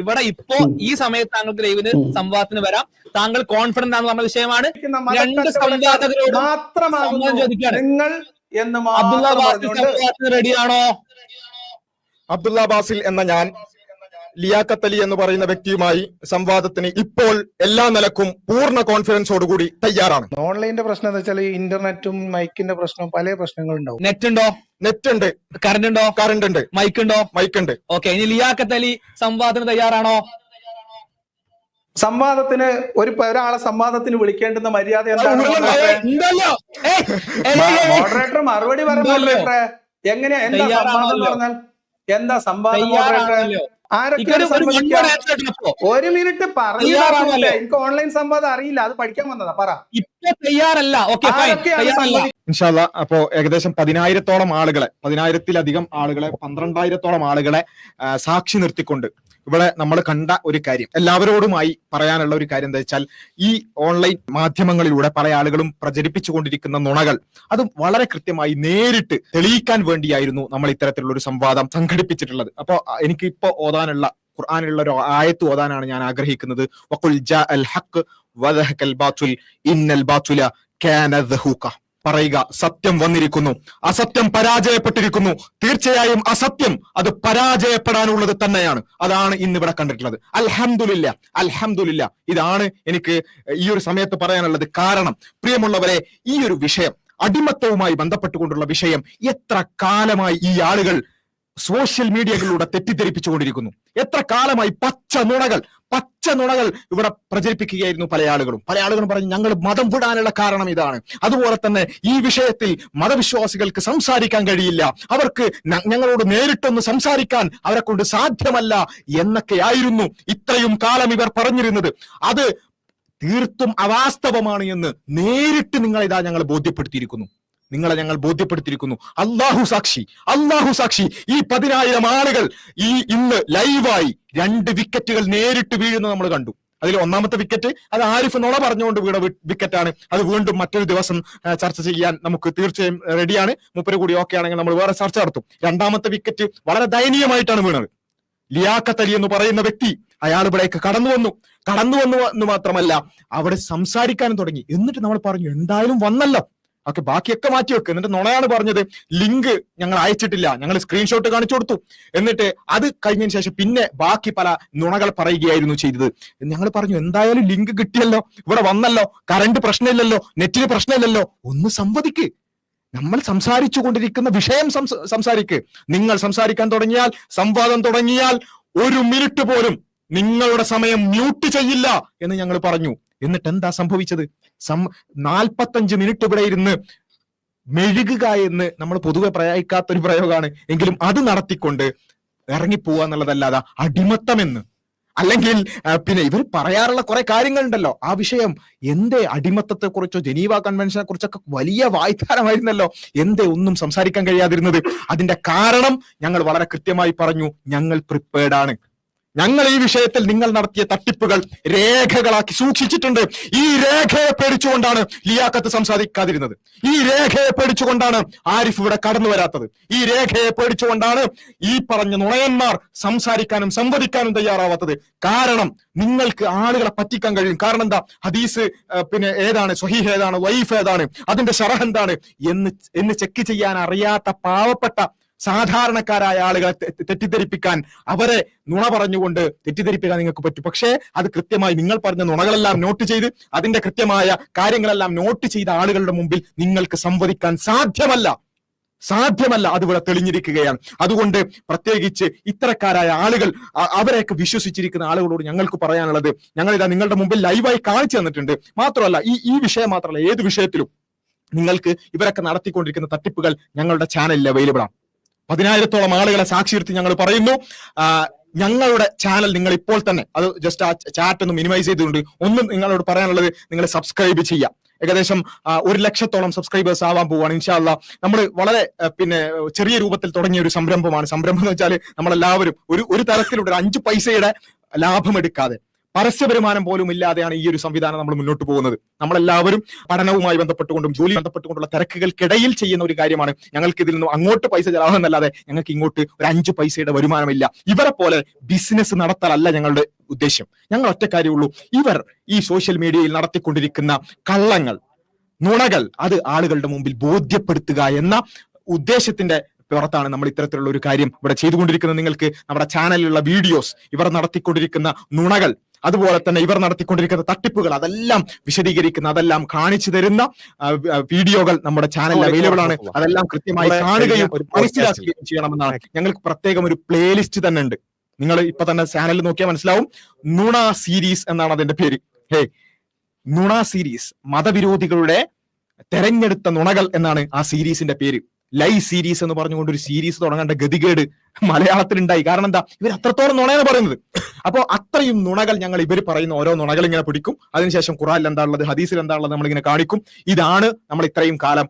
ഇവിടെ ഇപ്പോ ഈ സമയത്ത് താങ്കൾക്ക് ലൈവിന് സംവാദത്തിന് വരാം. താങ്കൾ കോൺഫിഡന്റ് ആണെന്ന് പറഞ്ഞ വിഷയമാണ്. രണ്ട് സംവാദകരോട് മാത്രമാണ് ചോദിക്കുകയാണ്. അബ്ദുള്ള ബാസിൽ റെഡിയാണോ അബ്ദുള്ള ബാസിൽ എന്ന ഞാൻ ലിയാഖത്ത് അലി എന്ന് പറയുന്ന വ്യക്തിയുമായി സംവാദത്തിന് ഇപ്പോൾ എല്ലാ നിലക്കും പൂർണ കോൺഫിഡൻസോടുകൂടി തയ്യാറാണ്. ഓൺലൈനിന്റെ പ്രശ്നം എന്താ വെച്ചാൽ ഇന്റർനെറ്റും മൈക്കിന്റെ പ്രശ്നവും പല പ്രശ്നങ്ങളുണ്ടാവും നെറ്റ് ഉണ്ടോ നെറ്റ് ഉണ്ട് കറണ്ട് ഉണ്ടോ. കറണ്ട് ഉണ്ട് മൈക്ക് ഉണ്ടോ. മൈക്ക് ഉണ്ട് ഓക്കെ ഇനി ലിയാഖത്ത് അലി സംവാദത്തിന് തയ്യാറാണോ? സംവാദത്തിന് ഒരു ഒരാളെ സംവാദത്തിന് വിളിക്കേണ്ടുന്ന മര്യാദ എന്താണ്. മോഡറേറ്റർ മറുപടി പറഞ്ഞു. എങ്ങനെയാ? എന്താ സംവാദം പറഞ്ഞാൽ? എന്താ സംവാദം ഒരു മിനിറ്റ് പറഞ്ഞു. എനിക്ക് ഓൺലൈൻ സംവാദം അറിയില്ല. അത് പഠിക്കാൻ വന്നതാ. പറ. ഇപ്പൊ തയ്യാറല്ല. ഓക്കെ ഫൈൻ ആരൊക്കെയാണ് തയ്യാറല്ല. ഇൻഷാല്ല അപ്പോ ഏകദേശം പതിനായിരത്തോളം ആളുകളെ പതിനായിരത്തിലധികം ആളുകളെ പന്ത്രണ്ടായിരത്തോളം ആളുകളെ സാക്ഷി നിർത്തിക്കൊണ്ട് ഇവിടെ നമ്മൾ കണ്ട ഒരു കാര്യം എല്ലാവരോടുമായി പറയാനുള്ള ഒരു കാര്യം എന്താ വെച്ചാൽ ഈ ഓൺലൈൻ മാധ്യമങ്ങളിലൂടെ പല ആളുകളും പ്രചരിപ്പിച്ചുകൊണ്ടിരിക്കുന്ന നുണകൾ അത് വളരെ കൃത്യമായി നേരിട്ട് തെളിയിക്കാൻ വേണ്ടിയായിരുന്നു നമ്മൾ ഇത്തരത്തിലുള്ള ഒരു സംവാദം സംഘടിപ്പിച്ചിട്ടുള്ളത്. അപ്പോൾ എനിക്ക് ഇപ്പോൾ ഓതാനുള്ള ഖുർആാനുള്ള ഒരു ആയത്ത് ഓതാനാണ് ഞാൻ ആഗ്രഹിക്കുന്നത്. വഖുൽ ജാ അൽ ഹഖ് വദഹകൽ ബാത്തുൽ ഇന്നൽ ബാത്തുല കാന പറയുക. സത്യം വന്നിരിക്കുന്നു. അസത്യം പരാജയപ്പെട്ടിരിക്കുന്നു. തീർച്ചയായും അസത്യം അത് പരാജയപ്പെടാനുള്ളത് തന്നെയാണ്. അതാണ് ഇന്ന് ഇവിടെ കണ്ടിട്ടുള്ളത്. അൽഹംദുലില്ല. അൽഹംദുലില്ല. ഇതാണ് എനിക്ക് ഈ ഒരു സമയത്ത് പറയാനുള്ളത് കാരണം. പ്രിയമുള്ളവരെ ഈ ഒരു വിഷയം അടിമത്തവുമായി ബന്ധപ്പെട്ടുകൊണ്ടുള്ള വിഷയം എത്ര കാലമായി ഈ ആളുകൾ സോഷ്യൽ മീഡിയകളിലൂടെ തെറ്റിദ്ധരിപ്പിച്ചുകൊണ്ടിരിക്കുന്നു. എത്ര കാലമായി പച്ച നുണകൾ പച്ച നുണകൾ ഇവിടെ പ്രചരിപ്പിക്കുകയായിരുന്നു പല ആളുകളും. പല ആളുകളും പറഞ്ഞു ഞങ്ങൾ മതം വിടാനുള്ള കാരണം ഇതാണ്. അതുപോലെ തന്നെ ഈ വിഷയത്തിൽ മതവിശ്വാസികൾക്ക് സംസാരിക്കാൻ കഴിയില്ല. അവർക്ക് ഞങ്ങളോട് നേരിട്ടൊന്ന് സംസാരിക്കാൻ അവരെ കൊണ്ട് സാധ്യമല്ല എന്നൊക്കെയായിരുന്നു ഇത്രയും കാലം ഇവർ പറഞ്ഞിരുന്നത്. അത് തീർത്തും അവാസ്തവമാണ് എന്ന് നേരിട്ട് നിങ്ങളിതാ ഞങ്ങൾ ബോധ്യപ്പെടുത്തിയിരിക്കുന്നു. നിങ്ങളെ ഞങ്ങൾ ബോധ്യപ്പെടുത്തിയിരിക്കുന്നു. അള്ളാഹു സാക്ഷി അള്ളാഹു സാക്ഷി. ഈ പതിനായിരം ആളുകൾ ഈ ഇന്ന് ലൈവായി രണ്ട് വിക്കറ്റുകൾ നേരിട്ട് വീഴുന്നത് നമ്മൾ കണ്ടു. അതിൽ ഒന്നാമത്തെ വിക്കറ്റ് അത് ആരിഫ് നോള പറഞ്ഞുകൊണ്ട് വീണ വിക്കറ്റാണ്. അത് വീണ്ടും മറ്റൊരു ദിവസം ചർച്ച ചെയ്യാൻ നമുക്ക് തീർച്ചയായും റെഡിയാണ് മുപ്പര് കൂടി ഓക്കെ ആണെങ്കിൽ നമ്മൾ വേറെ ചർച്ച നടത്തും. രണ്ടാമത്തെ വിക്കറ്റ് വളരെ ദയനീയമായിട്ടാണ് വീണത്. ലിയാഖത്ത് അലി എന്ന് പറയുന്ന വ്യക്തി അയാൾ ഇവിടേക്ക് കടന്നു വന്നു. കടന്നു വന്നു എന്ന് മാത്രമല്ല അവിടെ സംസാരിക്കാനും തുടങ്ങി. എന്നിട്ട് നമ്മൾ പറഞ്ഞു എന്തായാലും വന്നല്ലോ. ഓക്കെ ബാക്കിയൊക്കെ മാറ്റി വെക്ക്. എന്നിട്ട് നുണയാണ് പറഞ്ഞത് ലിങ്ക് ഞങ്ങൾ അയച്ചിട്ടില്ല. ഞങ്ങൾ സ്ക്രീൻഷോട്ട് കാണിച്ചു കൊടുത്തു. എന്നിട്ട് അത് കഴിഞ്ഞതിന് ശേഷം പിന്നെ ബാക്കി പല നുണകൾ പറയുകയായിരുന്നു ചെയ്തത്. ഞങ്ങൾ പറഞ്ഞു എന്തായാലും ലിങ്ക് കിട്ടിയല്ലോ. ഇവിടെ വന്നല്ലോ. കറണ്ട് പ്രശ്നമില്ലല്ലോ. നെറ്റിന് പ്രശ്നമില്ലല്ലോ. ഒന്ന് സംവദിക്ക്. നമ്മൾ സംസാരിച്ചു കൊണ്ടിരിക്കുന്ന വിഷയം സംസ- സംസാരിക്ക്. നിങ്ങൾ സംസാരിക്കാൻ തുടങ്ങിയാൽ സംവാദം തുടങ്ങിയാൽ ഒരു മിനിറ്റ് പോലും നിങ്ങളുടെ സമയം മ്യൂട്ട് ചെയ്യില്ല എന്ന് ഞങ്ങൾ പറഞ്ഞു. എന്നിട്ട് എന്താ സംഭവിച്ചത്? സം നാൽപ്പത്തഞ്ച് മിനിറ്റ് ഇവിടെ ഇരുന്ന് മെഴുകുക എന്ന് നമ്മൾ പൊതുവെ പ്രയോഗിക്കാത്ത ഒരു പ്രയോഗമാണ്. എങ്കിലും അത് നടത്തിക്കൊണ്ട് ഇറങ്ങിപ്പോവുക എന്നുള്ളതല്ലാതെ അടിമത്തമെന്ന്. അല്ലെങ്കിൽ പിന്നെ ഇവർ പറയാറുള്ള കുറെ കാര്യങ്ങളുണ്ടല്ലോ. ആ വിഷയം എന്തേ അടിമത്തത്തെ കുറിച്ചോ ജനീവ കൺവെൻഷനെ കുറിച്ചൊക്കെ വലിയ വായ്ത്താരമായിരുന്നല്ലോ എന്തേ ഒന്നും സംസാരിക്കാൻ കഴിയാതിരുന്നത്? അതിന്റെ കാരണം ഞങ്ങൾ വളരെ കൃത്യമായി പറഞ്ഞു. ഞങ്ങൾ പ്രിപ്പയർഡ് ആണ്. ഞങ്ങൾ ഈ വിഷയത്തിൽ നിങ്ങൾ നടത്തിയ തട്ടിപ്പുകൾ രേഖകളാക്കി സൂക്ഷിച്ചിട്ടുണ്ട്. ഈ രേഖയെ പേടിച്ചുകൊണ്ടാണ് ലിയാക്കത്ത് സംസാരിക്കാതിരുന്നത്. ഈ രേഖയെ പേടിച്ചുകൊണ്ടാണ് ആരിഫ് ഇവിടെ കടന്നു വരാത്തത്. ഈ രേഖയെ പേടിച്ചുകൊണ്ടാണ് ഈ പറഞ്ഞ നുണയന്മാർ സംസാരിക്കാനും സംവദിക്കാനും തയ്യാറാവാത്തത്. കാരണം നിങ്ങൾക്ക് ആളുകളെ പറ്റിക്കാൻ കഴിയും. കാരണം എന്താ? ഹദീസ് പിന്നെ ഏതാണ്? സ്വഹീഹ് ഏതാണ്? വൈഫ് ഏതാണ്? അതിന്റെ ഷറഹ് എന്താണ്? എന്ന് എന്ന് ചെക്ക് ചെയ്യാൻ അറിയാത്ത പാവപ്പെട്ട സാധാരണക്കാരായ ആളുകളെ തെറ്റിദ്ധരിപ്പിക്കാൻ അവരെ നുണ പറഞ്ഞുകൊണ്ട് തെറ്റിദ്ധരിപ്പിക്കാൻ നിങ്ങൾക്ക് പറ്റും. പക്ഷേ അത് കൃത്യമായി നിങ്ങൾ പറഞ്ഞ നുണകളെല്ലാം നോട്ട് ചെയ്ത് അതിന്റെ കൃത്യമായ കാര്യങ്ങളെല്ലാം നോട്ട് ചെയ്ത ആളുകളുടെ മുമ്പിൽ നിങ്ങൾക്ക് സംവദിക്കാൻ സാധ്യമല്ല. സാധ്യമല്ല അത് ഇവിടെ തെളിഞ്ഞിരിക്കുകയാണ്. അതുകൊണ്ട് പ്രത്യേകിച്ച് ഇത്തരക്കാരായ ആളുകൾ അവരെയൊക്കെ വിശ്വസിച്ചിരിക്കുന്ന ആളുകളോട് ഞങ്ങൾക്ക് പറയാനുള്ളത് ഞങ്ങൾ ഇതാ നിങ്ങളുടെ മുമ്പിൽ ലൈവായി കാണിച്ചു തന്നിട്ടുണ്ട്. മാത്രമല്ല ഈ ഈ വിഷയം മാത്രമല്ല ഏത് വിഷയത്തിലും നിങ്ങൾക്ക് ഇവരൊക്കെ നടത്തിക്കൊണ്ടിരിക്കുന്ന തട്ടിപ്പുകൾ ഞങ്ങളുടെ ചാനലിൽ അവൈലബിൾ ആണ്. പതിനായിരത്തോളം ആളുകളെ സാക്ഷി നിർത്തി ഞങ്ങൾ പറയുന്നു. ഞങ്ങളുടെ ചാനൽ നിങ്ങൾ ഇപ്പോൾ തന്നെ അത് ജസ്റ്റ് ആ ചാറ്റ് ഒന്ന് മിനിമൈസ് ചെയ്തുകൊണ്ട് ഒന്നും നിങ്ങളോട് പറയാനുള്ളത് നിങ്ങൾ സബ്സ്ക്രൈബ് ചെയ്യാം. ഏകദേശം ഒരു ലക്ഷത്തോളം സബ്സ്ക്രൈബേഴ്സ് ആവാൻ പോവുകയാണ് ഇൻഷാല്ല നമ്മൾ വളരെ പിന്നെ ചെറിയ രൂപത്തിൽ തുടങ്ങിയ ഒരു സംരംഭമാണ്. സംരംഭം എന്ന് വെച്ചാൽ നമ്മളെല്ലാവരും ഒരു ഒരു തരത്തിലൂടെ ഒരു അഞ്ച് പൈസയുടെ ലാഭം എടുക്കാതെ പരസ്യ വരുമാനം പോലും ഇല്ലാതെയാണ് ഈ ഒരു സംവിധാനം നമ്മൾ മുന്നോട്ട് പോകുന്നത്. നമ്മളെല്ലാവരും പഠനവുമായി ബന്ധപ്പെട്ടുകൊണ്ടും ജോലി ബന്ധപ്പെട്ടുകൊണ്ടുള്ള തിരക്കുകൾക്കിടയിൽ ചെയ്യുന്ന ഒരു കാര്യമാണ്. ഞങ്ങൾക്ക് ഇതിൽ നിന്നും അങ്ങോട്ട് പൈസ ചെലവാകുന്നല്ലാതെ ഞങ്ങൾക്ക് ഇങ്ങോട്ട് ഒരു അഞ്ച് പൈസയുടെ വരുമാനമില്ല. ഇവരെ പോലെ ബിസിനസ് നടത്താനല്ല ഞങ്ങളുടെ ഉദ്ദേശം. ഞങ്ങൾ ഒറ്റ കാര്യമുള്ളൂ ഇവർ ഈ സോഷ്യൽ മീഡിയയിൽ നടത്തിക്കൊണ്ടിരിക്കുന്ന കള്ളങ്ങൾ നുണകൾ അത് ആളുകളുടെ മുമ്പിൽ ബോധ്യപ്പെടുത്തുക എന്ന ഉദ്ദേശത്തിന്റെ പുറത്താണ് നമ്മൾ ഇത്തരത്തിലുള്ള ഒരു കാര്യം ഇവിടെ ചെയ്തുകൊണ്ടിരിക്കുന്നത്. നിങ്ങൾക്ക് നമ്മുടെ ചാനലിലുള്ള വീഡിയോസ് ഇവർ നടത്തിക്കൊണ്ടിരിക്കുന്ന നുണകൾ അതുപോലെ തന്നെ ഇവർ നടത്തിക്കൊണ്ടിരിക്കുന്ന തട്ടിപ്പുകൾ അതെല്ലാം വിശദീകരിക്കുന്ന അതെല്ലാം കാണിച്ചു തരുന്ന വീഡിയോകൾ നമ്മുടെ ചാനലിൽ അവൈലബിൾ ആണ്. അതെല്ലാം കൃത്യമായി കാണുകയും മനസ്സിലാക്കുകയും ചെയ്യണമെന്നാണ്. ഞങ്ങൾക്ക് പ്രത്യേകം ഒരു പ്ലേലിസ്റ്റ് തന്നെ ഉണ്ട്. നിങ്ങൾ ഇപ്പൊ തന്നെ ചാനലിൽ നോക്കിയാൽ മനസ്സിലാവും. നുണ സീരീസ് എന്നാണ് അതിന്റെ പേര്. ഹേ നുണ സീരീസ് മതവിരോധികളുടെ തെരഞ്ഞെടുത്ത നുണകൾ എന്നാണ് ആ സീരീസിന്റെ പേര്. ലൈവ് സീരീസ് എന്ന് പറഞ്ഞുകൊണ്ട് ഒരു സീരീസ് തുടങ്ങേണ്ട ഗതികേട് മലയാളത്തിൽ ഉണ്ടായി കാരണം എന്താ? ഇവർ അത്രത്തോളം നുണയാണ് പറയുന്നത്. അപ്പോൾ അത്രയും നുണകൾ ഞങ്ങൾ ഇവർ പറയുന്ന ഓരോ നുണകൾ ഇങ്ങനെ പിടിക്കും. അതിനുശേഷം ഖുറാനിൽ എന്താ ഉള്ളത് ഹദീസിൽ എന്താ ഉള്ളത് നമ്മളിങ്ങനെ കാണിക്കും. ഇതാണ് നമ്മൾ ഇത്രയും കാലം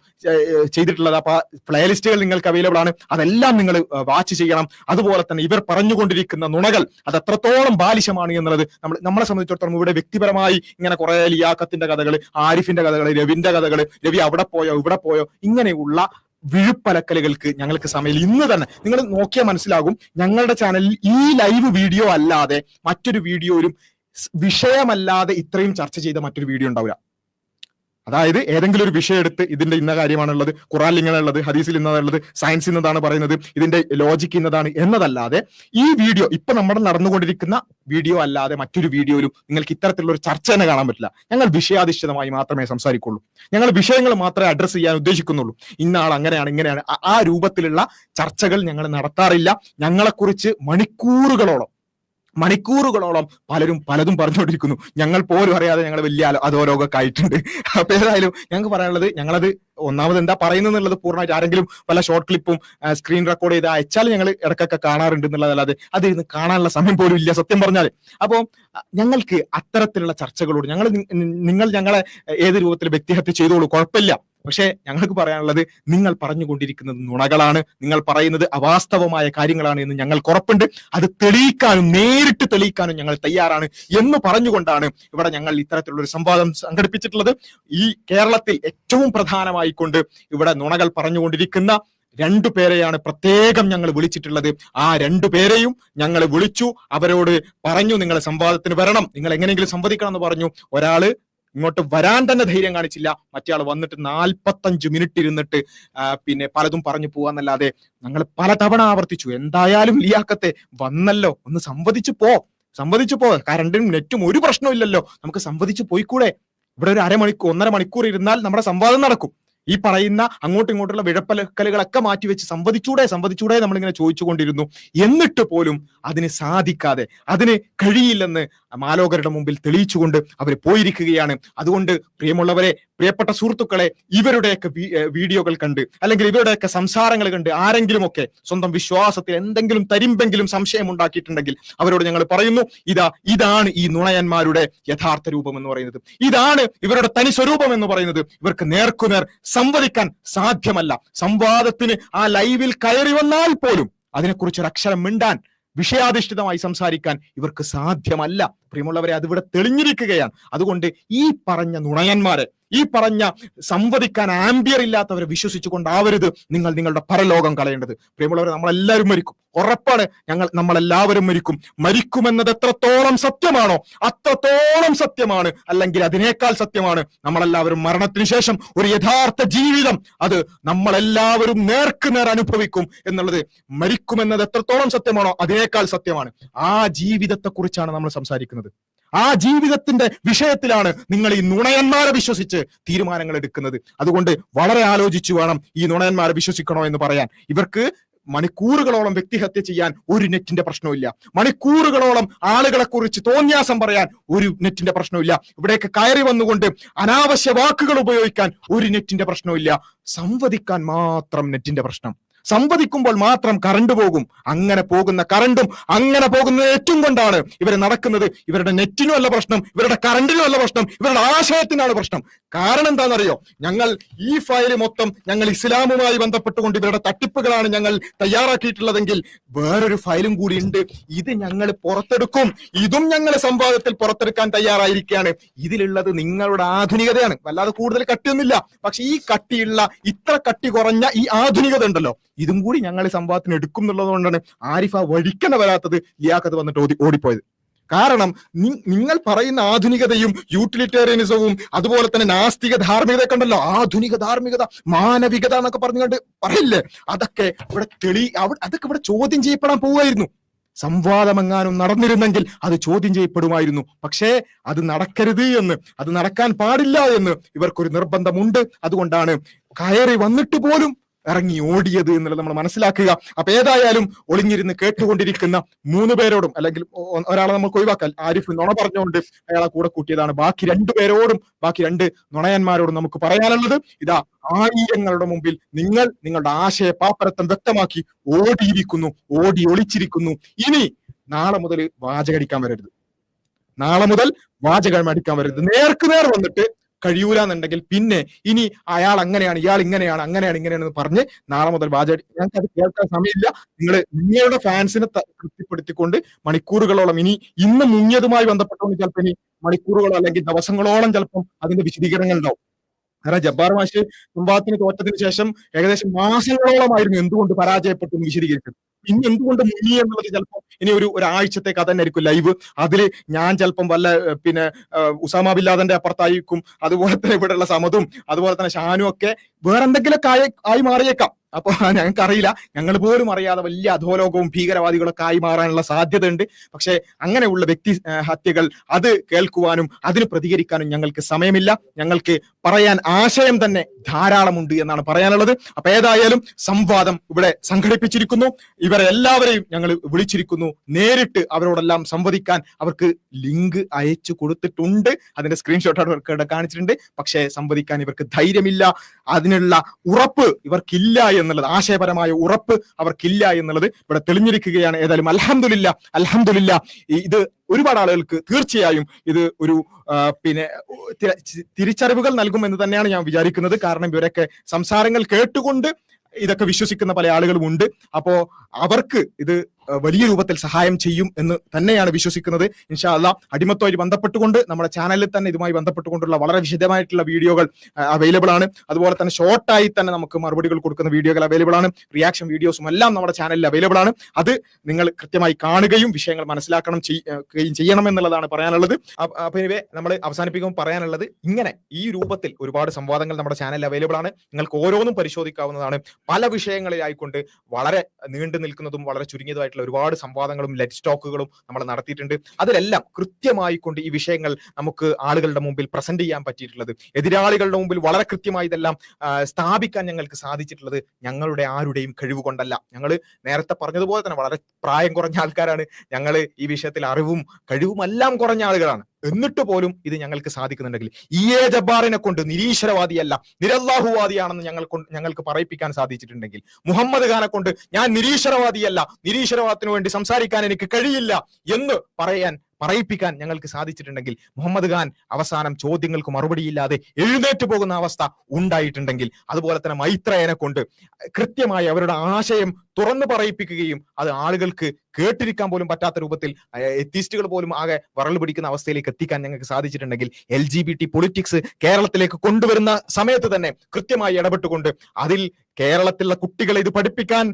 ചെയ്തിട്ടുള്ളത്. അപ്പൊ പ്ലേലിസ്റ്റുകൾ നിങ്ങൾക്ക് അവൈലബിൾ ആണ്. അതെല്ലാം നിങ്ങൾ വാച്ച് ചെയ്യണം. അതുപോലെ തന്നെ ഇവർ പറഞ്ഞുകൊണ്ടിരിക്കുന്ന നുണകൾ അത് അത്രത്തോളം ബാലിശമാണ് എന്നുള്ളത് നമ്മൾ നമ്മളെ സംബന്ധിച്ചിടത്തോളം ഇവിടെ വ്യക്തിപരമായി ഇങ്ങനെ കുറെ ലിയാക്കത്തിന്റെ കഥകൾ ആരിഫിന്റെ കഥകൾ രവിന്റെ കഥകൾ രവി അവിടെ പോയോ ഇവിടെ പോയോ ഇങ്ങനെയുള്ള വിഴുപ്പലക്കലുകൾക്ക് ഞങ്ങൾക്ക് സമയം ഇന്ന് തന്നെ നിങ്ങൾ നോക്കിയാൽ മനസ്സിലാകും ഞങ്ങളുടെ ചാനലിൽ ഈ ലൈവ് വീഡിയോ അല്ലാതെ മറ്റൊരു വീഡിയോയിലും വിഷയമല്ലാതെ ഇത്രയും ചർച്ച ചെയ്ത മറ്റൊരു വീഡിയോ ഉണ്ടാവില്ല. അതായത് ഏതെങ്കിലും ഒരു വിഷയം എടുത്ത് ഇതിന്റെ ഇന്ന കാര്യമാണുള്ളത് ഖുറാനിൽ ഇങ്ങനെ ഉള്ളത് ഹദീസിൽ ഇന്നതുള്ളത് സയൻസ് ഇന്നതാണ് പറയുന്നത് ഇതിന്റെ ലോജിക്ക് ഇന്നതാണ് എന്നതല്ലാതെ ഈ വീഡിയോ ഇപ്പൊ നമ്മുടെ നടന്നുകൊണ്ടിരിക്കുന്ന വീഡിയോ അല്ലാതെ മറ്റൊരു വീഡിയോയിലും നിങ്ങൾക്ക് ഇത്തരത്തിലുള്ള ഒരു ചർച്ച തന്നെ കാണാൻ പറ്റില്ല. ഞങ്ങൾ വിഷയാധിഷ്ഠിതമായി മാത്രമേ സംസാരിക്കുള്ളൂ. ഞങ്ങൾ വിഷയങ്ങൾ മാത്രമേ അഡ്രസ്സ് ചെയ്യാൻ ഉദ്ദേശിക്കുന്നുള്ളൂ. ഇന്ന ആൾ അങ്ങനെയാണ് ഇങ്ങനെയാണ് ആ രൂപത്തിലുള്ള ചർച്ചകൾ ഞങ്ങൾ നടത്താറില്ല. ഞങ്ങളെക്കുറിച്ച് മണിക്കൂറുകളോളം മണിക്കൂറുകളോളം പലരും പലതും പറഞ്ഞുകൊണ്ടിരിക്കുന്നു. ഞങ്ങൾ പോലും അറിയാതെ ഞങ്ങൾ വലിയ അധോലോകമൊക്കെ ആയിട്ടുണ്ട്. അപ്പൊ ഏതായാലും ഞങ്ങൾക്ക് പറയാനുള്ളത് ഞങ്ങളത് ഒന്നാമത് എന്താ പറയുന്നത് എന്നുള്ളത് പൂർണമായിട്ട് ആരെങ്കിലും പല ഷോർട്ട് ക്ലിപ്പും സ്ക്രീൻ റെക്കോർഡ് ചെയ്ത് അയച്ചാൽ ഞങ്ങൾ ഇടക്കൊക്കെ കാണാറുണ്ട് എന്നുള്ളതല്ലാതെ അത് ഇരുന്ന് കാണാനുള്ള സമയം പോലും ഇല്ല സത്യം പറഞ്ഞാൽ അപ്പോൾ ഞങ്ങൾക്ക് അത്തരത്തിലുള്ള ചർച്ചകളോട് ഞങ്ങൾ നിങ്ങൾ ഞങ്ങളെ ഏത് രൂപത്തിൽ വ്യക്തിഹത്യ ചെയ്തോളൂ കുഴപ്പമില്ല. പക്ഷേ ഞങ്ങൾക്ക് പറയാനുള്ളത് നിങ്ങൾ പറഞ്ഞുകൊണ്ടിരിക്കുന്നത് നുണകളാണ്. നിങ്ങൾ പറയുന്നത് അവാസ്തവമായ കാര്യങ്ങളാണ് എന്ന് ഞങ്ങൾ ഉറപ്പുണ്ട്. അത് തെളിയിക്കാനും നേരിട്ട് തെളിയിക്കാനും ഞങ്ങൾ തയ്യാറാണ് എന്ന് പറഞ്ഞുകൊണ്ടാണ് ഇവിടെ ഞങ്ങൾ ഇത്തരത്തിലുള്ള ഒരു സംവാദം സംഘടിപ്പിച്ചിട്ടുള്ളത്. ഈ കേരളത്തിൽ ഏറ്റവും പ്രധാനമായിക്കൊണ്ട് ഇവിടെ നുണകൾ പറഞ്ഞുകൊണ്ടിരിക്കുന്ന രണ്ടു പേരെയാണ് പ്രത്യേകം ഞങ്ങൾ വിളിച്ചിട്ടുള്ളത്. ആ രണ്ടു പേരെയും ഞങ്ങൾ വിളിച്ചു. അവരോട് പറഞ്ഞു നിങ്ങൾ സംവാദത്തിന് വരണം. നിങ്ങൾ എങ്ങനെയെങ്കിലും സംവദിക്കണം എന്ന് പറഞ്ഞു. ഒരാൾ ഇങ്ങോട്ട് വരാൻ തന്നെ ധൈര്യം കാണിച്ചില്ല. മറ്റേ വന്നിട്ട് നാൽപ്പത്തഞ്ച് മിനിറ്റ് ഇരുന്നിട്ട് പിന്നെ പലതും പറഞ്ഞു പോവാന്നല്ലാതെ ഞങ്ങൾ പലതവണ ആവർത്തിച്ചു. എന്തായാലും ലിയാക്കത്തെ വന്നല്ലോ ഒന്ന് സംവദിച്ചു പോ. സംവദിച്ചു പോ. കറണ്ടും നെറ്റും ഒരു പ്രശ്നമില്ലല്ലോ നമുക്ക് സംവദിച്ചു പോയിക്കൂടെ? ഇവിടെ ഒരു അരമണിക്കൂർ ഒന്നര മണിക്കൂർ ഇരുന്നാൽ നമ്മുടെ സംവാദം നടക്കും. ഈ പറയുന്ന അങ്ങോട്ടും ഇങ്ങോട്ടുള്ള വിഴപ്പലക്കലുകളൊക്കെ മാറ്റിവെച്ച് സംവദിച്ചൂടെ സംവദിച്ചൂടെ നമ്മളിങ്ങനെ ചോദിച്ചുകൊണ്ടിരുന്നു. എന്നിട്ട് പോലും അതിന് സാധിക്കാതെ അതിന് കഴിയില്ലെന്ന് മാലോകരുടെ മുമ്പിൽ തെളിയിച്ചുകൊണ്ട് അവർ പോയിരിക്കുകയാണ്. അതുകൊണ്ട് പ്രിയമുള്ളവരെ പ്രിയപ്പെട്ട സുഹൃത്തുക്കളെ ഇവരുടെയൊക്കെ വീഡിയോകൾ കണ്ട് അല്ലെങ്കിൽ ഇവരുടെയൊക്കെ സംസാരങ്ങൾ കണ്ട് ആരെങ്കിലുമൊക്കെ സ്വന്തം വിശ്വാസത്തിൽ എന്തെങ്കിലും തരിമ്പെങ്കിലും സംശയം ഉണ്ടാക്കിയിട്ടുണ്ടെങ്കിൽ അവരോട് ഞങ്ങൾ പറയുന്നു ഇതാ ഇതാണ് ഈ നുണയന്മാരുടെ യഥാർത്ഥ രൂപം എന്ന് പറയുന്നത്. ഇതാണ് ഇവരുടെ തനി സ്വരൂപം എന്ന് പറയുന്നത്. ഇവർക്ക് നേർക്കുനേർ സംവദിക്കാൻ സാധ്യമല്ല. സംവാദത്തിന് ആ ലൈവിൽ കയറി വന്നാൽ പോലും അതിനെക്കുറിച്ച് ഒരു അക്ഷരം മിണ്ടാൻ വിഷയാധിഷ്ഠിതമായി സംസാരിക്കാൻ ഇവർക്ക് സാധ്യമല്ല. പ്രിയമുള്ളവരെ അതിവിടെ തെളിഞ്ഞിരിക്കുകയാണ്. അതുകൊണ്ട് ഈ പറഞ്ഞ നുണയന്മാരെ ഈ പറഞ്ഞ സംവദിക്കാൻ ആംബിയർ ഇല്ലാത്തവരെ വിശ്വസിച്ചുകൊണ്ടാവരുത് നിങ്ങൾ നിങ്ങളുടെ പരലോകം കളയേണ്ടത്. പ്രിയമുള്ളവരെ നമ്മളെല്ലാവരും മരിക്കും. ഉറപ്പാണ് ഞങ്ങൾ നമ്മളെല്ലാവരും മരിക്കും. മരിക്കുമെന്നത് എത്രത്തോളം സത്യമാണോ അത്രത്തോളം സത്യമാണ്. അല്ലെങ്കിൽ അതിനേക്കാൾ സത്യമാണ് നമ്മളെല്ലാവരും മരണത്തിന് ശേഷം ഒരു യഥാർത്ഥ ജീവിതം. അത് നമ്മളെല്ലാവരും നേർക്ക് നേർ അനുഭവിക്കും എന്നുള്ളത് മരിക്കുമെന്നത് എത്രത്തോളം സത്യമാണോ അതിനേക്കാൾ സത്യമാണ്. ആ ജീവിതത്തെക്കുറിച്ചാണ് നമ്മൾ സംസാരിക്കുന്നത്. ആ ജീവിതത്തിന്റെ വിഷയത്തിലാണ് നിങ്ങൾ ഈ നുണയന്മാരെ വിശ്വസിച്ച് തീരുമാനങ്ങൾ എടുക്കുന്നത്. അതുകൊണ്ട് വളരെ ആലോചിച്ചു വേണം ഈ നുണയന്മാരെ വിശ്വസിക്കണോ എന്ന് പറയാൻ. ഇവർക്ക് മണിക്കൂറുകളോളം വ്യക്തിഹത്യ ചെയ്യാൻ ഒരു നെറ്റിന്റെ പ്രശ്നമില്ല മണിക്കൂറുകളോളം ആളുകളെ കുറിച്ച് തോന്യാസം പറയാൻ ഒരു നെറ്റിന്റെ പ്രശ്നമില്ല ഇവിടേക്ക് കയറി വന്നുകൊണ്ട് അനാവശ്യ വാക്കുകൾ ഉപയോഗിക്കാൻ ഒരു നെറ്റിന്റെ പ്രശ്നമില്ല സംവദിക്കാൻ മാത്രം നെറ്റിന്റെ പ്രശ്നം. സംവദിക്കുമ്പോൾ മാത്രം കറണ്ട് പോകും. അങ്ങനെ പോകുന്ന കറണ്ടും അങ്ങനെ പോകുന്ന നെറ്റും കൊണ്ടാണ് ഇവർ നടക്കുന്നത്. ഇവരുടെ നെറ്റിനും അല്ല പ്രശ്നം ഇവരുടെ കറണ്ടിനും അല്ല പ്രശ്നം ഇവരുടെ ആശയത്തിനാണ് പ്രശ്നം. കാരണം എന്താണെന്നറിയോ? ഞങ്ങൾ ഈ ഫയൽ മൊത്തം ഞങ്ങൾ ഇസ്ലാമുമായി ബന്ധപ്പെട്ടുകൊണ്ട് ഇവരുടെ തട്ടിപ്പുകളാണ് ഞങ്ങൾ തയ്യാറാക്കിയിട്ടുള്ളതെങ്കിൽ വേറൊരു ഫയലും കൂടി ഉണ്ട്. ഇത് ഞങ്ങൾ പുറത്തെടുക്കും. ഇതും ഞങ്ങൾ സംവാദത്തിൽ പുറത്തെടുക്കാൻ തയ്യാറായിരിക്കുകയാണ്. ഇതിലുള്ളത് നിങ്ങളുടെ ആധുനികതയാണ്. വല്ലാതെ കൂടുതൽ കട്ടിയൊന്നുമില്ല. പക്ഷെ ഈ കട്ടിയുള്ള ഇത്ര കട്ടി കുറഞ്ഞ ഈ ആധുനികത ഉണ്ടല്ലോ. ഇതും കൂടി ഞങ്ങൾ സംവാദത്തിന് എടുക്കും എന്നുള്ളത് കൊണ്ടാണ് ആരിഫ വഴിക്കണ വരാത്തത് ലിയാക്കത്ത് വന്നിട്ട് ഓടി ഓടിപ്പോയത്. കാരണം നിങ്ങൾ പറയുന്ന ആധുനികതയും യൂട്ടിലിറ്റേറിയനിസവും അതുപോലെ തന്നെ നാസ്തിക ധാർമ്മികത ഉണ്ടല്ലോ. ആധുനിക ധാർമ്മികത മാനവികത എന്നൊക്കെ പറഞ്ഞുകൊണ്ട് പറയില്ലേ? അതൊക്കെ ഇവിടെ തെളി അതൊക്കെ ഇവിടെ ചോദ്യം ചെയ്യപ്പെടാൻ പോവുമായിരുന്നു സംവാദമെങ്ങാനും നടന്നിരുന്നെങ്കിൽ അത് ചോദ്യം ചെയ്യപ്പെടുമായിരുന്നു. പക്ഷേ അത് നടക്കരുത് എന്ന് അത് നടക്കാൻ പാടില്ല എന്ന് ഇവർക്കൊരു നിർബന്ധമുണ്ട്. അതുകൊണ്ടാണ് കയറി വന്നിട്ട് പോലും ഇറങ്ങി ഓടിയത് എന്നുള്ളത് നമ്മൾ മനസ്സിലാക്കുക. അപ്പൊ ഏതായാലും ഒളിഞ്ഞിരുന്ന് കേട്ടുകൊണ്ടിരിക്കുന്ന മൂന്ന് പേരോടും അല്ലെങ്കിൽ ഒരാളെ നമുക്ക് ഒഴിവാക്കാൻ ആരിഫ് നുണ പറഞ്ഞുകൊണ്ട് അയാളെ കൂടെ കൂട്ടിയതാണ്. ബാക്കി രണ്ടു പേരോടും ബാക്കി രണ്ട് നുണയന്മാരോടും നമുക്ക് പറയാനുള്ളത് ഇതാ ആയിരങ്ങളുടെ മുമ്പിൽ നിങ്ങൾ നിങ്ങളുടെ ആശയ പാപ്പരത്തം വ്യക്തമാക്കി ഓടിയിരിക്കുന്നു ഓടി ഒളിച്ചിരിക്കുന്നു. ഇനി നാളെ മുതൽ വാചകടിക്കാൻ വരരുത്. നാളെ മുതൽ വാചകം അടിക്കാൻ വരരുത്. നേർക്ക് നേർ വന്നിട്ട് കഴിയൂല എന്നുണ്ടെങ്കിൽ പിന്നെ ഇനി അയാൾ അങ്ങനെയാണ് ഇയാൾ ഇങ്ങനെയാണ് അങ്ങനെയാണ് ഇങ്ങനെയാണെന്ന് പറഞ്ഞ് നാളെ മുതൽ വാചക ഞങ്ങൾക്ക് അത് കേൾക്കാൻ സമയമില്ല. നിങ്ങൾ നിങ്ങളുടെ ഫാൻസിനെ തൃപ്തിപ്പെടുത്തിക്കൊണ്ട് മണിക്കൂറുകളോളം ഇനി ഇന്ന് മുങ്ങിയതുമായി ബന്ധപ്പെട്ടുകൊണ്ട് ചിലപ്പോൾ ഇനി മണിക്കൂറുകളോ അല്ലെങ്കിൽ ദിവസങ്ങളോളം ചിലപ്പം അതിന്റെ വിശദീകരണങ്ങൾ ഉണ്ടാവും. കാരണം ജബ്ബാർ മാഷ് സംവാദത്തിന് തോറ്റതിന് ശേഷം ഏകദേശം മാസങ്ങളോളമായിരുന്നു എന്തുകൊണ്ട് പരാജയപ്പെട്ടു എന്ന് വിശദീകരിച്ചത്. ഇനി എന്തുകൊണ്ട് മുങ്ങി എന്നുള്ളത് ചിലപ്പോൾ ഇനി ഒരു ഒരാഴ്ചത്തെ കഥ തന്നെ ആയിരിക്കും ലൈവ് അതിൽ ഞാൻ ചിലപ്പം വല്ല പിന്നെ ഉസാമ ബില്ലാദന്റെ അപ്പുറത്തായിരിക്കും. അതുപോലെ തന്നെ ഇവിടെയുള്ള സമതും അതുപോലെ തന്നെ ഷാനും ഒക്കെ വേറെന്തെങ്കിലുമൊക്കെ ആയി ആയി മാറിയേക്കാം. അപ്പൊ ഞങ്ങൾക്ക് അറിയില്ല. ഞങ്ങൾ പോലും അറിയാതെ വലിയ അധോലോകവും ഭീകരവാദികളൊക്കെ ആയി മാറാനുള്ള സാധ്യതയുണ്ട്. പക്ഷേ അങ്ങനെയുള്ള വ്യക്തി ഹത്യകൾ അത് കേൾക്കുവാനും അതിന് പ്രതികരിക്കാനും ഞങ്ങൾക്ക് സമയമില്ല. ഞങ്ങൾക്ക് പറയാൻ ആശയം തന്നെ ധാരാളമുണ്ട് എന്നാണ് പറയാനുള്ളത്. അപ്പൊ ഏതായാലും സംവാദം ഇവിടെ സംഘടിപ്പിച്ചിരിക്കുന്നു. ഇവരെ എല്ലാവരെയും ഞങ്ങൾ വിളിച്ചിരിക്കുന്നു. നേരിട്ട് അവരോടെല്ലാം സംവദിക്കാൻ അവർക്ക് ലിങ്ക് അയച്ചു കൊടുത്തിട്ടുണ്ട്. അതിന്റെ സ്ക്രീൻഷോട്ട് അവർക്ക് ഇവിടെ കാണിച്ചിട്ടുണ്ട്. പക്ഷേ സംവദിക്കാൻ ഇവർക്ക് ധൈര്യമില്ല. അതിനുള്ള ഉറപ്പ് ഇവർക്കില്ല എന്നുള്ളത് ആശയപരമായ ഉറപ്പ് അവർക്കില്ല എന്നുള്ളത് ഇവിടെ തെളിഞ്ഞിരിക്കുകയാണ്. ഏതായാലും അലഹമില്ല അലഹമില്ല ഇത് ഒരുപാട് ആളുകൾക്ക് തീർച്ചയായും ഇത് ഒരു പിന്നെ തിരിച്ചറിവുകൾ നൽകുമെന്ന് തന്നെയാണ് ഞാൻ വിചാരിക്കുന്നത്. കാരണം ഇവരൊക്കെ സംസാരങ്ങൾ കേട്ടുകൊണ്ട് ഇതൊക്കെ വിശ്വസിക്കുന്ന പല ആളുകളും ഉണ്ട്. അപ്പോ അവർക്ക് ഇത് വലിയ രൂപത്തിൽ സഹായം ചെയ്യും എന്ന് തന്നെയാണ് വിശ്വസിക്കുന്നത്. ഇൻഷാ അടിമത്തമായി ബന്ധപ്പെട്ടുകൊണ്ട് നമ്മുടെ ചാനലിൽ തന്നെ ഇതുമായി ബന്ധപ്പെട്ടുകൊണ്ടുള്ള വളരെ വിശദമായിട്ടുള്ള വീഡിയോകൾ അവൈലബിൾ ആണ്. അതുപോലെ തന്നെ ഷോർട്ടായി തന്നെ നമുക്ക് മറുപടികൾ കൊടുക്കുന്ന വീഡിയോകൾ അവൈലബിൾ ആണ്. റിയാക്ഷൻ വീഡിയോസും എല്ലാം നമ്മുടെ ചാനലിൽ അവൈലബിൾ ആണ്. അത് നിങ്ങൾ കൃത്യമായി കാണുകയും വിഷയങ്ങൾ മനസ്സിലാക്കണം ചെയ്യുകയും ചെയ്യണം എന്നുള്ളതാണ് പറയാനുള്ളത്. അപ്പ- നമ്മൾ അവസാനിപ്പിക്കുമ്പോൾ പറയാനുള്ളത് ഇങ്ങനെ ഈ രൂപത്തിൽ ഒരുപാട് സംവാദങ്ങൾ നമ്മുടെ ചാനലിൽ അവൈലബിൾ ആണ്. നിങ്ങൾക്ക് ഓരോന്നും പരിശോധിക്കാവുന്നതാണ്. പല വിഷയങ്ങളിലായിക്കൊണ്ട് വളരെ നീണ്ടു നിൽക്കുന്നതും വളരെ ചുരുങ്ങിയതുമായിട്ടുള്ള ഒരുപാട് സംവാദങ്ങളും ലെറ്റ് സ്റ്റോക്കുകളും നമ്മൾ നടത്തിയിട്ടുണ്ട്. അതിലെല്ലാം കൃത്യമായി കൊണ്ട് ഈ വിഷയങ്ങൾ നമുക്ക് ആളുകളുടെ മുമ്പിൽ പ്രസന്റ് ചെയ്യാൻ പറ്റിയിട്ടുള്ളത്. എതിരാളികളുടെ മുമ്പിൽ വളരെ കൃത്യമായി ഇതെല്ലാം സ്ഥാപിക്കാൻ ഞങ്ങൾക്ക് സാധിച്ചിട്ടുള്ളത് ഞങ്ങളുടെ ആരുടെയും കഴിവ് കൊണ്ടല്ല. ഞങ്ങൾ നേരത്തെ പറഞ്ഞതുപോലെ തന്നെ വളരെ പ്രായം കുറഞ്ഞ ആൾക്കാരാണ്. ഞങ്ങൾ ഈ വിഷയത്തിൽ അറിവും കഴിവും എല്ലാം കുറഞ്ഞ ആളുകളാണ്. എന്നിട്ട് പോലും ഇത് ഞങ്ങൾക്ക് സാധിക്കുന്നുണ്ടെങ്കിൽ. ഇ എ ജബ്ബാറിനെ കൊണ്ട് നിരീശ്വരവാദിയല്ല നിരല്ലാഹുവാദിയാണെന്ന് ഞങ്ങൾ ഞങ്ങൾക്ക് പറയിപ്പിക്കാൻ സാധിച്ചിട്ടുണ്ടെങ്കിൽ മുഹമ്മദ് ഖാനെ കൊണ്ട് ഞാൻ നിരീശ്വരവാദിയല്ല നിരീശ്വരവാദത്തിന് വേണ്ടി സംസാരിക്കാൻ എനിക്ക് കഴിയില്ല എന്ന് പറയാൻ പറയിപ്പിക്കാൻ ഞങ്ങൾക്ക് സാധിച്ചിട്ടുണ്ടെങ്കിൽ മുഹമ്മദ് ഖാൻ അവസാനം ചോദ്യങ്ങൾക്ക് മറുപടിയില്ലാതെ എഴുന്നേറ്റ് പോകുന്ന അവസ്ഥ ഉണ്ടായിട്ടുണ്ടെങ്കിൽ അതുപോലെ തന്നെ മൈത്രയനെ കൊണ്ട് കൃത്യമായി അവരുടെ ആശയം തുറന്നു പറയിപ്പിക്കുകയും അത് ആളുകൾക്ക് കേട്ടിരിക്കാൻ പോലും പറ്റാത്ത രൂപത്തിൽ എത്തിസ്റ്റുകൾ പോലും ആകെ വരൾ പിടിക്കുന്ന അവസ്ഥയിലേക്ക് എത്തിക്കാൻ ഞങ്ങൾക്ക് സാധിച്ചിട്ടുണ്ടെങ്കിൽ L G B T politics കേരളത്തിലേക്ക് കൊണ്ടുവരുന്ന സമയത്ത് തന്നെ കൃത്യമായി ഇടപെട്ടുകൊണ്ട് അതിൽ കേരളത്തിലുള്ള കുട്ടികളെ ഇത് പഠിപ്പിക്കാൻ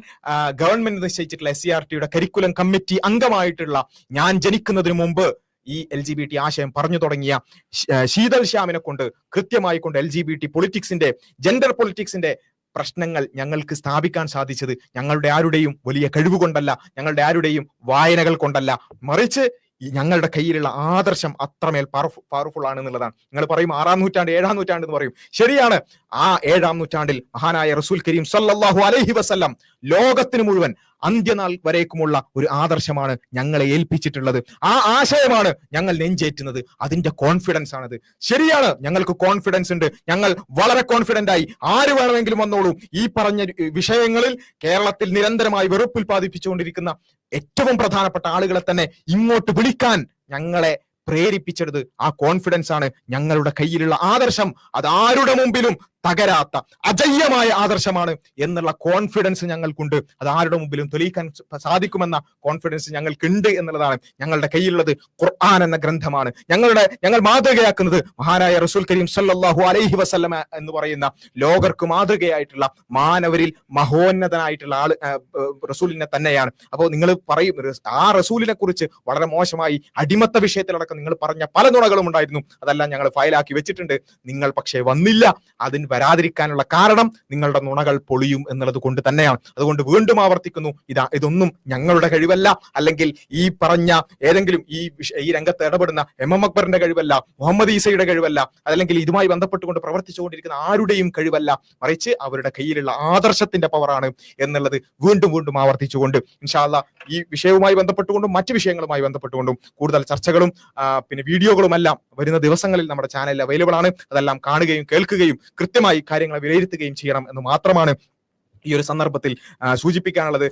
ഗവൺമെന്റ് നിശ്ചയിച്ചിട്ടുള്ള എസ് സി ആർ ടിയുടെ കരിക്കുലം കമ്മിറ്റി അംഗമായിട്ടുള്ള ഞാൻ ജനിക്കുന്നതിന് മുമ്പ് ഈ എൽ ജി ബി ടി ആശയം പറഞ്ഞു തുടങ്ങിയ ശീതൽ ശ്യാമിനെ കൊണ്ട് കൃത്യമായി കൊണ്ട് എൽ ജി ബി ടി പൊളിറ്റിക്സിന്റെ ജെൻഡർ പൊളിറ്റിക്സിന്റെ പ്രശ്നങ്ങൾ ഞങ്ങൾക്ക് സ്ഥാപിക്കാൻ സാധിച്ചത് ഞങ്ങളുടെ ആരുടെയും വലിയ കഴിവ് കൊണ്ടല്ല ഞങ്ങളുടെ ആരുടെയും വായനകൾ കൊണ്ടല്ല. മറിച്ച് ഞങ്ങളുടെ കയ്യിലുള്ള ആദർശം അത്രമേൽ പവർഫുൾ ആണ് എന്നുള്ളതാണ് നിങ്ങൾ പറയും ആറാം നൂറ്റാണ്ട് ഏഴാം നൂറ്റാണ്ട് എന്ന് പറയും. ശരിയാണ്. ആ ഏഴാം നൂറ്റാണ്ടിൽ മഹാനായ റസൂൽ കരീം സല്ലാഹു അലൈഹി വസല്ലം ലോകത്തിന് മുഴുവൻ അന്ത്യനാൾ വരേക്കുമുള്ള ഒരു ആദർശമാണ് ഞങ്ങളെ ഏൽപ്പിച്ചിട്ടുള്ളത്. ആ ആശയമാണ് ഞങ്ങൾ നെഞ്ചേറ്റുന്നത്. അതിന്റെ കോൺഫിഡൻസ് ആണത്. ശരിയാണ്. ഞങ്ങൾക്ക് കോൺഫിഡൻസ് ഉണ്ട്. ഞങ്ങൾ വളരെ കോൺഫിഡന്റ് ആയി. ആര് വേണമെങ്കിലും വന്നോളൂ. ഈ പറഞ്ഞ വിഷയങ്ങളിൽ കേരളത്തിൽ നിരന്തരമായി വെറുപ്പുൽപാദിപ്പിച്ചുകൊണ്ടിരിക്കുന്ന ഏറ്റവും പ്രധാനപ്പെട്ട ആളുകളെ തന്നെ ഇങ്ങോട്ട് വിളിക്കാൻ ഞങ്ങളെ പ്രേരിപ്പിച്ചെടുത്ത് ആ കോൺഫിഡൻസ് ആണ് ഞങ്ങളുടെ കയ്യിലുള്ള ആദർശം. അത് ആരുടെ മുമ്പിലും തകരാത്ത അജയ്യമായ ആദർശമാണ് എന്നുള്ള കോൺഫിഡൻസ് ഞങ്ങൾക്കുണ്ട്. അത് ആരുടെ മുമ്പിലും തെളിയിക്കാൻ സാധിക്കുമെന്ന കോൺഫിഡൻസ് ഞങ്ങൾക്കുണ്ട് എന്നുള്ളതാണ് ഞങ്ങളുടെ കയ്യിലുള്ളത് ഖുർആൻ എന്ന ഗ്രന്ഥമാണ്. ഞങ്ങളുടെ ഞങ്ങൾ മാതൃകയാക്കുന്നത് മഹാനായ റസൂൽ കരീം സല്ലാഹു അലൈഹി വസല്ലമ എന്ന് പറയുന്ന ലോകർക്ക് മാതൃകയായിട്ടുള്ള മാനവരിൽ മഹോന്നതനായിട്ടുള്ള ആൾ റസൂലിനെ തന്നെയാണ്. അപ്പോൾ നിങ്ങൾ പറയും ആ റസൂലിനെ കുറിച്ച് വളരെ മോശമായി അടിമത്ത വിഷയത്തിലടക്കം നിങ്ങൾ പറഞ്ഞ പല നുണകളും ഉണ്ടായിരുന്നു. അതെല്ലാം ഞങ്ങൾ ഫയലാക്കി വെച്ചിട്ടുണ്ട്. നിങ്ങൾ പക്ഷേ വന്നില്ല. അതിന് വരാതിരിക്കാനുള്ള കാരണം നിങ്ങളുടെ നുണകൾ പൊളിയും എന്നുള്ളത് കൊണ്ട് തന്നെയാണ്. അതുകൊണ്ട് വീണ്ടും ആവർത്തിക്കുന്നു ഇതാ ഇതൊന്നും ഞങ്ങളുടെ കഴിവല്ല. അല്ലെങ്കിൽ ഈ പറഞ്ഞ ഏതെങ്കിലും ഈ ഈ രംഗത്ത് ഇടപെടുന്ന എം എം അക്ബറിന്റെ കഴിവല്ല മുഹമ്മദ് ഈസയുടെ കഴിവല്ല അല്ലെങ്കിൽ ഇതുമായി ബന്ധപ്പെട്ടുകൊണ്ട് പ്രവർത്തിച്ചുകൊണ്ടിരിക്കുന്ന ആരുടെയും കഴിവല്ല മറിച്ച് അവരുടെ കയ്യിലുള്ള ആദർശത്തിന്റെ പവറാണ് എന്നുള്ളത് വീണ്ടും വീണ്ടും ആവർത്തിച്ചുകൊണ്ട് ഇൻഷാല്ല ഈ വിഷയവുമായി ബന്ധപ്പെട്ടുകൊണ്ടും മറ്റു വിഷയങ്ങളുമായി ബന്ധപ്പെട്ടുകൊണ്ടും കൂടുതൽ ചർച്ചകളും പിന്നെ വീഡിയോകളും എല്ലാം വരുന്ന ദിവസങ്ങളിൽ നമ്മുടെ ചാനലിൽ അവൈലബിൾ ആണ്. അതെല്ലാം കാണുകയും കേൾക്കുകയും കൃത്യമായി കാര്യങ്ങളെ വിലയിരുത്തുകയും ചെയ്യണം എന്ന് മാത്രമാണ് ഈ ഒരു സന്ദർഭത്തിൽ സൂചിപ്പിക്കാനുള്ളത്.